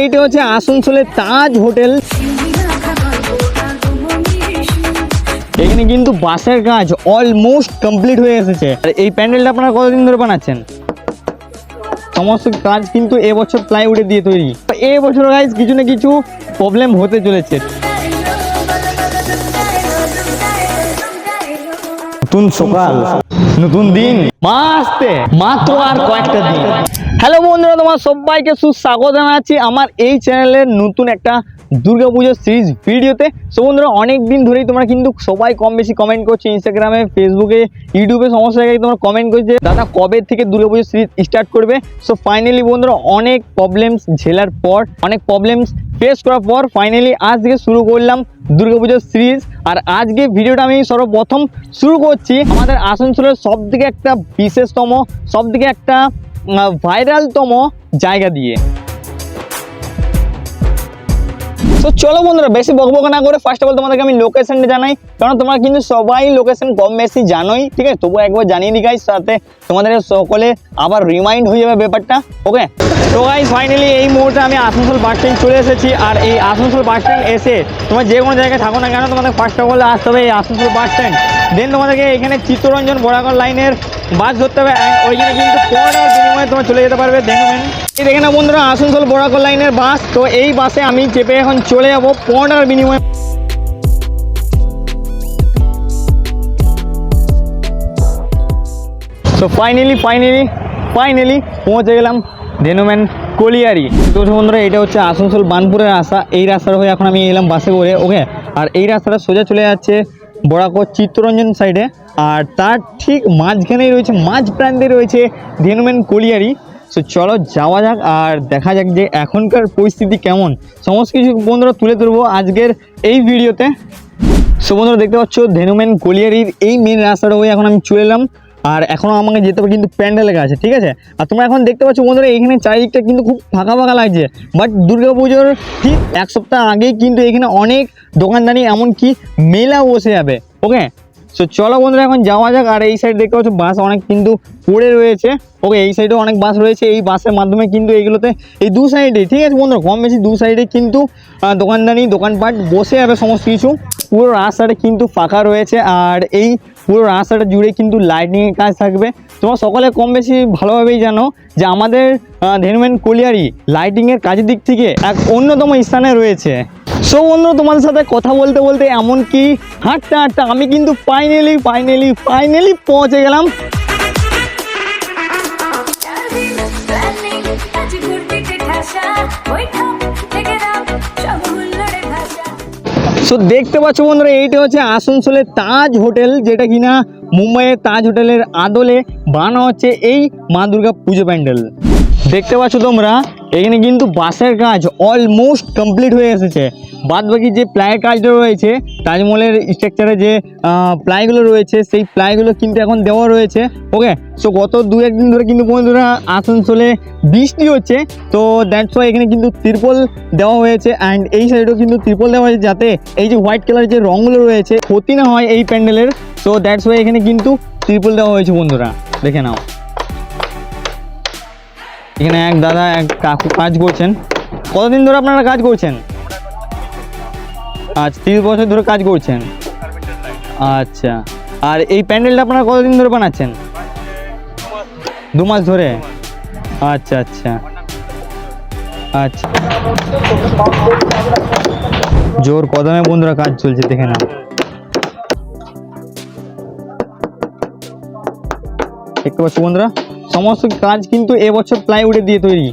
এইটা হচ্ছে আসানসোলের তাজ হোটেল। এখানে কিন্তু বাসের কাজ অলমোস্ট কমপ্লিট হয়ে এসেছে। আর এই প্যান্ডেলটা আপনারা কতদিন ধরে বানাচ্ছেন? সমস্ত কাজ কিন্তু এবছর প্লাইউডে দিয়ে তৈরি। এবছর বছর গাইজ কিছু না কিছু প্রবলেম হতে চলেছে। নতুন সকাল, নতুন দিন। মা আসতে মাত্র আর কয়েকটা দিন। হ্যালো বন্ধুরা তোমার সবাইকে সুস্বাগত জানাচ্ছি আমার এই চ্যানেলের নতুন একটা দুর্গাপুজোর সিরিজ ভিডিওতে। সো বন্ধুরা অনেক দিন ধরেই তোমরা কিন্তু সবাই কম বেশি কমেন্ট করছ ইনস্টাগ্রামে ফেসবুকে ইউটিউবে সমস্ত জায়গায় তোমরা কমেন্ট করছ দাদা, কবে থেকে দুর্গাপুজোর সিরিজ স্টার্ট করবে? সো ফাইনালি বন্ধুরা, অনেক প্রবলেমস ঝেলার পর, অনেক প্রবলেমস ফেস করার পর ফাইনালি আজ থেকে শুরু করলাম দুর্গাপুজোর সিরিজ আর আজকে ভিডিওটা আমি সর্বপ্রথম শুরু করছি আমাদের আসানসোলের সব থেকে একটা বিশেষতম সব থেকে একটা ভাইরালতম জায়গা দিয়ে। তো চলো বন্ধুরা, বেশি বকবক না করে ফার্স্ট অফ অল তোমাদেরকে আমি লোকেশনটা জানাই। কারণ তোমরা কিন্তু সবাই লোকেশন কম বেশি জানোই, ঠিক আছে? তবুও একবার জানিয়ে দিই গাইস সাথে তোমাদের সকলে আবার রিমাইন্ড হয়ে যাবে ব্যাপারটা ওকে তো গাইস ফাইনালি এই মুহূর্তে আমি আসানসোল বাস স্ট্যান্ড চলে এসেছি, আর এই আসানসোল বাস স্ট্যান্ড এসে তোমরা যে কোনো জায়গায় থাকো না কেন, তোমাদের ফার্স্ট অফ অল আসতে হবে এই আসানসোল বাস স্ট্যান্ড দেন তোমাদেরকে এখানে চিত্তরঞ্জন বরাগর লাইনের বাস ধরতে হবে ওইখানে কিন্তু পনেরো বিনিময়ে তোমার চলে যেতে পারবে। দেখবেন এই দেখে না বন্ধুরা, আসানসোল বরাকর লাইনের বাস। তো এই বাসে আমি চেপে এখন চলে যাব পনেরো বিনিময়ে। তো ফাইনালি ফাইনালি ফাইনালি পৌঁছে গেলাম ধেনুম্যান কলিয়ারি। তো বন্ধুরা, এটা হচ্ছে আসানসোল বানপুরের রাস্তা। এই রাস্তার হয়ে এখন আমি এলাম বাসে করে ওকে আর এই রাস্তাটা সোজা চলে যাচ্ছে বরাকর চিত্তরঞ্জন সাইডে আর তার ঠিক মাঝখানেই রয়েছে, মাঝ প্রান্তে রয়েছে ধেনুমেন কলিয়ারি। সো চলো যাওয়া যাক আর দেখা যাক যে এখনকার পরিস্থিতি কেমন। সমস্ত কিছু বন্ধুরা তুলে ধরবো আজকের এই ভিডিওতে সো বন্ধুরা দেখতে পাচ্ছ, ধেনুমেন কলিয়ারির এই মেন রাস্তাটা হয়ে এখন আমি চলে এলাম। আর এখনও আমাকে যেতে হবে, কিন্তু প্যান্ডেলের কাছে, ঠিক আছে? আর তোমরা এখন দেখতে পাচ্ছ বন্ধুরা, এখানে চারিদিকটা কিন্তু খুব ফাঁকা ফাঁকা লাগছে। বাট দুর্গাপুজোর ঠিক এক সপ্তাহ আগেই কিন্তু এখানে অনেক দোকানদানি, এমনকি মেলা বসে যাবে ওকে সো চলো বন্ধুরা, এখন যাওয়া যাক। আর এই সাইড দেখতে পাচ্ছ বাস অনেক কিন্তু পড়ে রয়েছে ওকে এই সাইডেও অনেক বাস রয়েছে, এই বাসের মাধ্যমে কিন্তু এইগুলোতে এই দু সাইডে ঠিক আছে বন্ধুরা? কম বেশি দু সাইডে কিন্তু দোকানদানি, দোকানপাট বসে যাবে সমস্ত কিছু। পুরো রাস্তাটা কিন্তু ফাঁকা রয়েছে। আর এই পুরো রাস্তাটা জুড়ে কিন্তু লাইটিংয়ের কাজ থাকবে। তোমরা সকলে কম বেশি ভালোভাবেই জানো যে আমাদের ধেনুমেন কলিয়ারি লাইটিংয়ের কাজের দিক থেকে এক অন্যতম স্থানে রয়েছে। সো বন্ধু তোমাদের সাথে কথা বলতে বলতে এমনকি হাঁটতে হাঁটতে আমি কিন্তু ফাইনালি ফাইনালি ফাইনালি পৌঁছে গেলাম। সো দেখতে পাচ্ছ বন্ধুরা, এইটা হচ্ছে আসানসোলের তাজ হোটেল, যেটা কিনা মুম্বাইয়ের তাজ হোটেলের আদলে বানা হচ্ছে এই মা দুর্গা পুজো প্যান্ডেল। দেখতে পাচ্ছ তোমরা এখানে কিন্তু বাসের কাজ অলমোস্ট কমপ্লিট হয়ে এসেছে। বাদ বাকি যে প্লাইয়ের কাজটা রয়েছে, তাজমহলের স্ট্রাকচারে যে প্লাইগুলো রয়েছে, সেই প্লাইগুলো কিন্তু এখন দেওয়া রয়েছে। ওকে সো গত দু, একদিন ধরে কিন্তু বন্ধুরা আসানসোলে বৃষ্টি হচ্ছে, তো দ্যাটস ওয়াই এখানে কিন্তু ত্রিপল দেওয়া হয়েছে অ্যান্ড এই সাইডেও কিন্তু ত্রিপল দেওয়া হয়েছে যাতে এই যে হোয়াইট কালারের যে রঙগুলো রয়েছে, ক্ষতি না হয় এই প্যান্ডেলের। সো দ্যাটস ওয়াই এখানে কিন্তু ত্রিপল দেওয়া হয়েছে বন্ধুরা, দেখে নাও। এখানে এক দাদা, এক কাকু কাজ করছেন। কতদিন ধরে আপনারা কাজ করছেন? আচ্ছা তিরিশ বছর ধরে কাজ করছেন। আচ্ছা। আর এই প্যান্ডেলটা আপনারা কতদিন ধরে বানাচ্ছেন? দু মাস ধরে? আচ্ছা আচ্ছা। আচ্ছা। জোর কদমে বন্ধুরা কাজ চলছে, দেখে না দেখতে পাচ্ছ বন্ধুরা? সমস্ত কাজ কিন্তু এবছর প্লাইউডে দিয়ে তৈরি।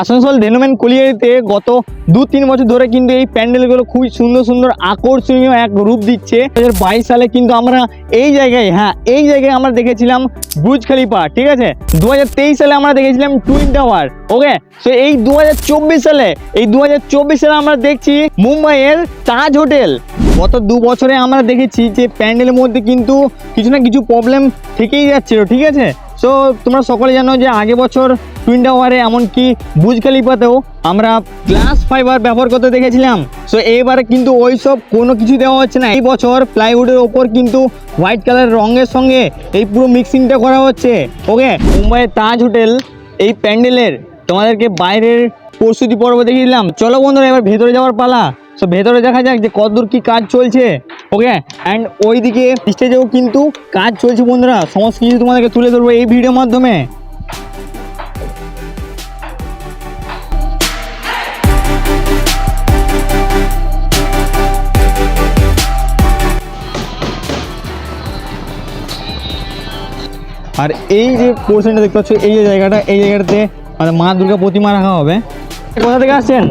আসানসোল ধেনুম্যান কলিয়ারিতে গত দু তিন বছর ধরে কিন্তু এই প্যান্ডেলগুলো খুবই সুন্দর সুন্দর আকর্ষণীয় এক রূপ দিচ্ছে। দু হাজার বাইশ সালে কিন্তু আমরা এই জায়গায় হ্যাঁ এই জায়গায় আমরা দেখেছিলাম বুর্জ খালিফা ঠিক আছে? দু হাজার তেইশ সালে আমরা দেখেছিলাম টুইন টাওয়ার ওকে তো এই দু সালে, এই দু সালে আমরা দেখছি মুম্বাইয়ের তাজ হোটেল গত দু বছরে আমরা দেখেছি যে প্যান্ডেলের মধ্যে কিন্তু কিছু না কিছু প্রবলেম থেকেই যাচ্ছিল, ঠিক আছে? সো তোমরা সকলে জানো যে আগে বছর টুইন টাওয়ারে এমনকি বুজ খালিফাতেও আমরা গ্লাস ফাইবার ব্যবহার করতে দেখেছিলাম। সো এইবারে কিন্তু ওই সব কোনো কিছু দেওয়া হচ্ছে না। এই বছর প্লাইউডের ওপর কিন্তু হোয়াইট কালার রঙের সঙ্গে এই পুরো মিক্সিংটা করা হচ্ছে। ওকে মুম্বাইয়ের তাজ হোটেল এই প্যান্ডেলের তোমাদেরকে বাইরের প্রস্তুতি পর্ব দেখিয়ে দিলাম। চলো বন্ধুরা, এবার ভেতরে যাওয়ার পালা। তো ভেতরে দেখা যাক যে কতদূর কি কাজ চলছে। ওকে অ্যান্ড ওইদিকে স্টেজেও কিন্তু কাজ চলছে বন্ধুরা। সমস্ত কিছু তোমাদেরকে তুলে ধরবো এই ভিডিওর মাধ্যমে। আর এই যে পোর্শনটা দেখতে পাচ্ছ, এই যে জায়গাটা, এই জায়গাটাতে মানে মা দুর্গা প্রতিমা রাখা হবে। কোথা থেকে আসছেন?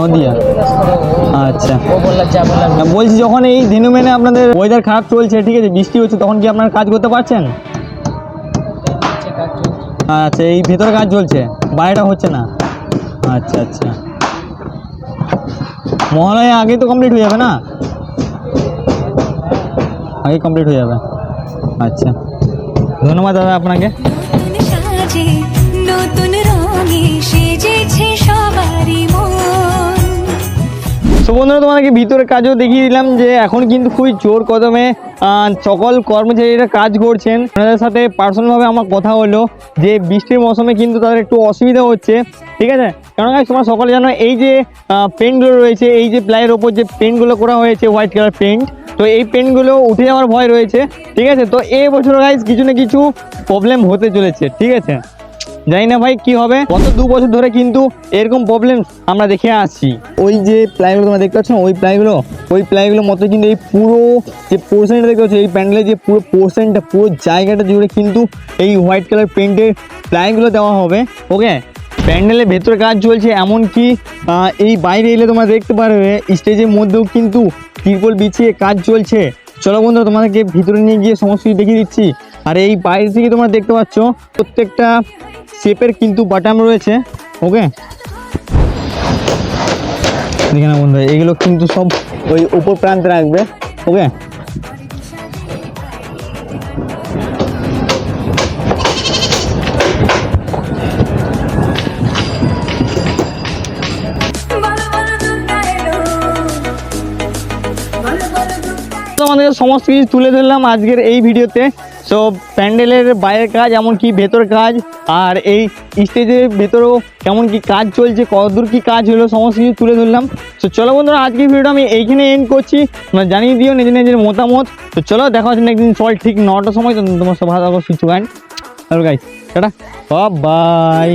নদিয়া? আচ্ছা। বলছি যখন এই ধেনু মেনে আপনাদের ওয়েদার খারাপ চলছে, ঠিক আছে, বৃষ্টি হচ্ছে, তখন কি আপনারা কাজ করতে পারছেন? আচ্ছা এই ভেতরে কাজ চলছে, বাইরেটা হচ্ছে না। আচ্ছা আচ্ছা। মহালয়া আগে তো কমপ্লিট হয়ে যাবে না? আগে কমপ্লিট হয়ে যাবে। আচ্ছা। ধন্যবাদ দাদা আপনাকে। নতুন রঙে সেজেছে সবারই মন। তো বন্ধুরা, তোমাদেরকে ভিতরে কাজও দেখিয়ে দিলাম যে এখন কিন্তু খুবই জোর কদমে সকল কর্মচারীরা কাজ করছেন। ওনাদের সাথে পার্সোনালভাবে আমার কথা হলো যে বৃষ্টির মৌসুমে কিন্তু তাদের একটু অসুবিধা হচ্ছে, ঠিক আছে? কারণ তোমার সকলে জানো এই যে পেন্টগুলো রয়েছে, এই যে প্লাইয়ের ওপর যে পেন্টগুলো করা হয়েছে হোয়াইট কালার পেন্ট তো এই পেন্টগুলো উঠে যাওয়ার ভয় রয়েছে, ঠিক আছে? তো এই বছর গাইজ কিছু না কিছু প্রবলেম হতে চলেছে, ঠিক আছে? জানি না ভাই, কি হবে? গত দু বছর ধরে কিন্তু এরকম প্রবলেম আমরা দেখে আসছি। ওই যে প্লাইগুলো তোমরা দেখতে পাচ্ছ, ওই প্লাইগুলো ওই প্লাইগুলোর মতো কিন্তু এই পুরো যে পোর্শনটা দেখতে পাচ্ছ, এই প্যান্ডেলের যে পুরো পোর্শনটা পুরো জায়গাটা জুড়ে কিন্তু এই হোয়াইট কালার পেন্টের প্লাইগুলো দেওয়া হবে ওকে প্যান্ডেলের ভেতরে কাজ চলছে এমনকি এই বাইরে এলে তোমরা দেখতে পারবে স্টেজের মধ্যেও কিন্তু তিরপল বিছিয়ে কাজ চলছে। চলো বন্ধু তোমাদেরকে ভিতরে নিয়ে গিয়ে সমস্ত কিছু দেখিয়ে দিচ্ছি। আর এই বাইরে থেকে তোমরা দেখতে পাচ্ছ, প্রত্যেকটা শেপের কিন্তু বাটাম রয়েছে ওকে দেখে না বন্ধুরা, এগুলো কিন্তু সব ওই উপর প্রান্তে রাখবে ওকে সমস্ত কিছু তুলে ধরলাম আজকের এই ভিডিওতে। সো প্যান্ডেলের বাইরের কাজ এমনকি ভেতর কাজ আর এই স্টেজের ভেতরেও কেমন কি কাজ চলছে কতদূর কি কাজ হলো সমস্ত কিছু তুলে ধরলাম তো চলো বন্ধুরা আজকের ভিডিওটা আমি এইখানে এন্ড করছি তোমরা জানিয়ে দিও নিজের নিজের মতামত তো চলো দেখা হচ্ছে একদিন সকাল ঠিক নটার সময় তো তোমার সব ভালো সুস্থ গান হ্যালো টাটা বাই